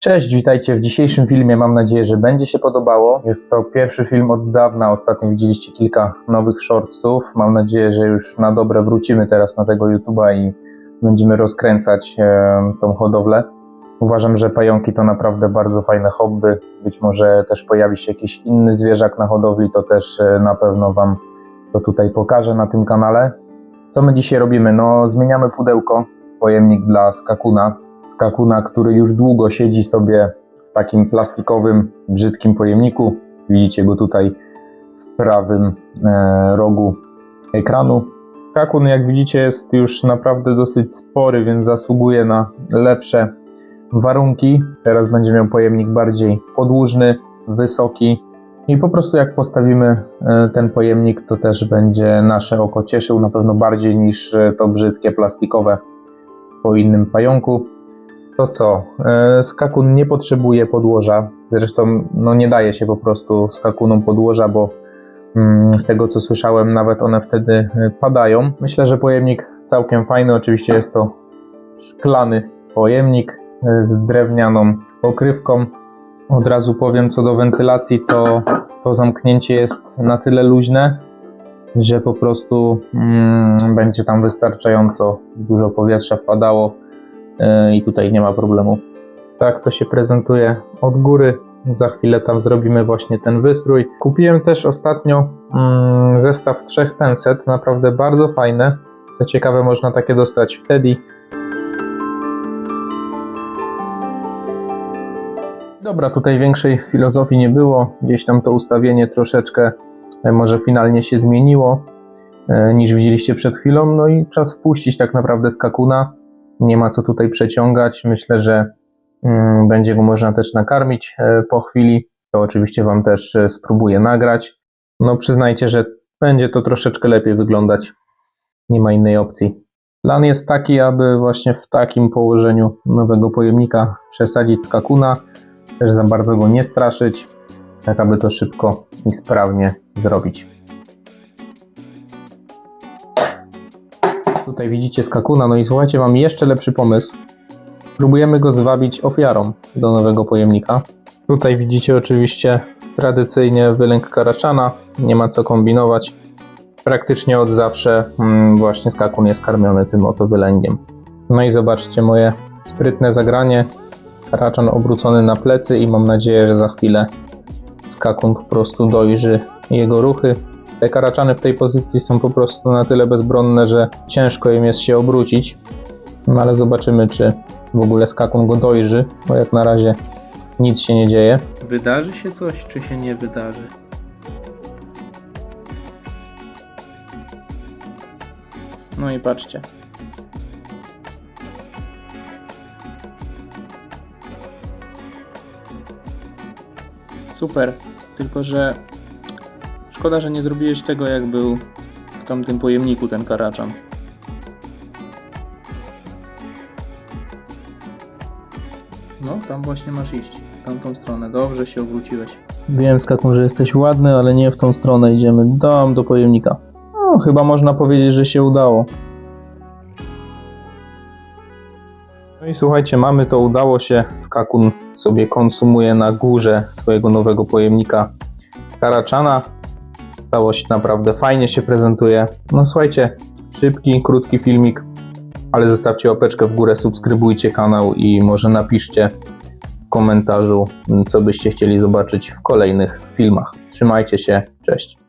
Cześć, witajcie w dzisiejszym filmie. Mam nadzieję, że będzie się podobało. Jest to pierwszy film od dawna. Ostatnio widzieliście kilka nowych shortsów. Mam nadzieję, że już na dobre wrócimy teraz na tego YouTube'a i będziemy rozkręcać e, tą hodowlę. Uważam, że pająki to naprawdę bardzo fajne hobby. Być może też pojawi się jakiś inny zwierzak na hodowli, to też e, na pewno Wam to tutaj pokażę na tym kanale. Co my dzisiaj robimy? No, zmieniamy pudełko, pojemnik dla skakuna. Skakuna, który już długo siedzi sobie w takim plastikowym, brzydkim pojemniku. Widzicie go tutaj w prawym e, rogu ekranu. Skakun, jak widzicie, jest już naprawdę dosyć spory, więc zasługuje na lepsze warunki. Teraz będzie miał pojemnik bardziej podłużny, wysoki. I po prostu jak postawimy e, ten pojemnik, to też będzie nasze oko cieszył na pewno bardziej niż e, to brzydkie plastikowe po innym pająku. To co? E, Skakun nie potrzebuje podłoża. Zresztą no nie daje się po prostu skakunom podłoża, bo mm, z tego co słyszałem, nawet one wtedy e, padają. Myślę, że pojemnik całkiem fajny. Oczywiście jest to szklany pojemnik e, z drewnianą pokrywką. Od razu powiem co do wentylacji, to, to zamknięcie jest na tyle luźne, że po prostu mm, będzie tam wystarczająco dużo powietrza wpadało i tutaj nie ma problemu. Tak to się prezentuje od góry. Za chwilę tam zrobimy właśnie ten wystrój. Kupiłem też ostatnio mm, zestaw trzech penset, naprawdę bardzo fajne. Co ciekawe, można takie dostać w Teddy. Dobra, tutaj większej filozofii nie było. Gdzieś tam to ustawienie troszeczkę e, może finalnie się zmieniło e, niż widzieliście przed chwilą. No i czas wpuścić tak naprawdę skakuna. Nie ma co tutaj przeciągać. Myślę, że mm, będzie go można też nakarmić e, po chwili. To oczywiście Wam też e, spróbuję nagrać. No przyznajcie, że będzie to troszeczkę lepiej wyglądać. Nie ma innej opcji. Plan jest taki, aby właśnie w takim położeniu nowego pojemnika przesadzić skakuna też za bardzo go nie straszyć, tak aby to szybko i sprawnie zrobić. Tutaj widzicie skakuna, no i słuchajcie, mam jeszcze lepszy pomysł. Próbujemy go zwabić ofiarą do nowego pojemnika. Tutaj widzicie oczywiście tradycyjnie wylęk karaczana, nie ma co kombinować. Praktycznie od zawsze mm, właśnie skakun jest karmiony tym oto wylęgiem. No i zobaczcie moje sprytne zagranie. Karaczan obrócony na plecy i mam nadzieję, że za chwilę skakun po prostu dojrzy jego ruchy. Te karaczany w tej pozycji są po prostu na tyle bezbronne, że ciężko im jest się obrócić. No ale zobaczymy, czy w ogóle skakun go dojrzy, bo jak na razie nic się nie dzieje. Wydarzy się coś, czy się nie wydarzy? No i patrzcie. Super, tylko że szkoda, że nie zrobiłeś tego jak był w tamtym pojemniku ten karaczan. No, tam właśnie masz iść, tamtą stronę. Dobrze się obróciłeś. Wiem, skakun, że jesteś ładny, ale nie w tą stronę idziemy. Dam do pojemnika. No, chyba można powiedzieć, że się udało. No i słuchajcie, mamy to, udało się. Skakun sobie konsumuje na górze swojego nowego pojemnika Karaczana. Całość naprawdę fajnie się prezentuje. No słuchajcie, szybki, krótki filmik, ale zostawcie łapeczkę w górę, subskrybujcie kanał i może napiszcie w komentarzu, co byście chcieli zobaczyć w kolejnych filmach. Trzymajcie się, cześć.